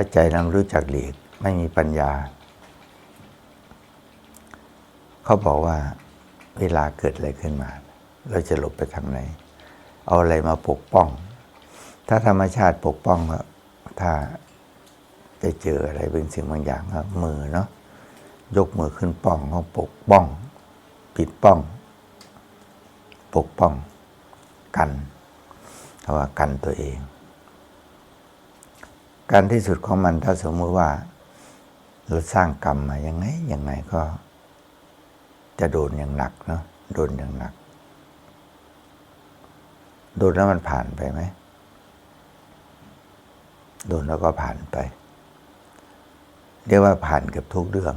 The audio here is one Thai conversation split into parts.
ถ้าใจเราไม่รู้จักหลีก ไม่มีปัญญา เขาบอกว่าเวลาเกิดอะไรขึ้นมา เราจะหลบไปทางไหน เอาอะไรมาปกป้อง ถ้าธรรมชาติปกป้องก็ถ้าจะเจออะไรเป็นสิ่งบางอย่างก็มือเนาะยกมือขึ้นป้องก็ปกป้อง ปิดป้อง ปกป้อง กันเพราว่ากันตัวเอง การที่สุดของมันถ้าสมมติว่าเราสร้างกรรมมายังไงยังไงก็ จะโดนอย่างหนักเนาะโดนอย่างหนัก โดนแล้วมันผ่านไปไหมโดนแล้วก็ผ่านไป เรียกว่าผ่านเกับทุกเรื่อง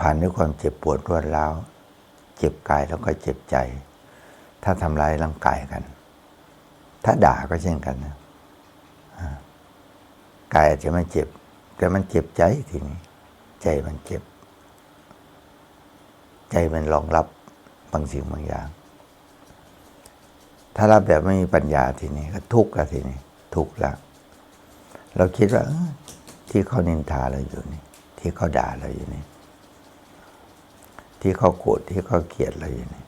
ผ่านด้วยความเจ็บปวดรวดร้าวเจ็บกายแล้วก็เจ็บใจ ถ้าทำร้ายร่างกายกัน ถ้าด่าก็เช่นกันนะ กายอาจจะไม่เจ็บ แต่มันเจ็บใจทีนี้ ใจมันเจ็บ ใจมันรองรับบางสิ่งบางอย่าง ถ้ารับแบบไม่มีปัญญาทีนี้ก็ทุกข์ละทีนี้ ทุกข์ละเราคิดว่าที่เขานินทาเราอยู่นี่ ที่เขาด่าเราอยู่นี่ ที่เขาโกรธที่เขาเกลียดเราอยู่นี่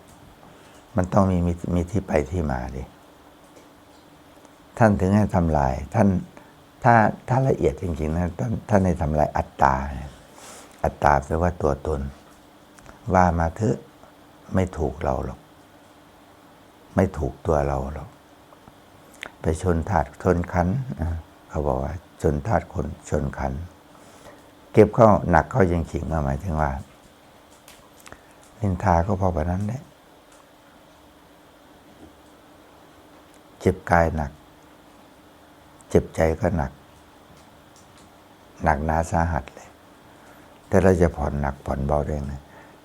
มันต้องมีมีมีที่ไปที่มาดิท่านถึงให้ทำลายท่าน ถ้าถ้าละเอียดจริงๆนะท่านท่านให้ทำลายอัตตา อัตตาแปลว่าตัวตน ว่ามาเถอะไม่ถูกเราหรอก ไม่ถูกตัวเราหรอก ไปชนถาดชนคันเขาบอกว่า ชนถาดคนชนคัน เก็บเข้าหนักเข้าจริงๆก็หมายถึงว่านินทาก็พอแบบนั้นแหละเจ็บกายหนัก เจ็บใจก็หนัก หนักหนาสาหัสเลย แต่เราจะผ่อนหนักผ่อนเบาได้ไง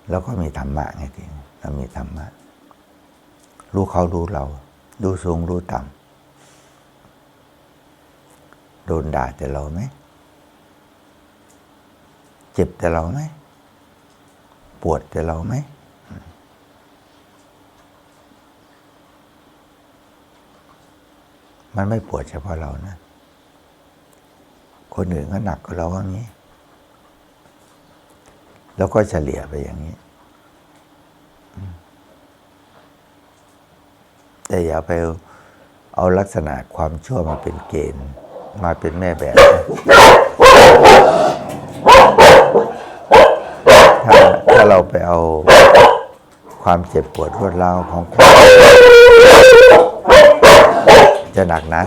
แล้วก็มีธรรมะไงทีเรามีธรรมะ รู้เขารู้เรา รู้สูงรู้ต่ำ โดนด่าแต่เราไหม เจ็บแต่เราไหม ปวดแต่เราไหม มันไม่ปวดเฉพาะเรานะ คนอื่นก็หนักกว่าเราอย่างนี้ แล้วก็เฉลี่ยไปอย่างนี้ แต่อย่าไปเอาลักษณะความชั่วมาเป็นเกณฑ์ มาเป็นแม่แบบนะถ้าถ้าเราไปเอาความเจ็บปวดรวดร้าวของคน จะหนักนะ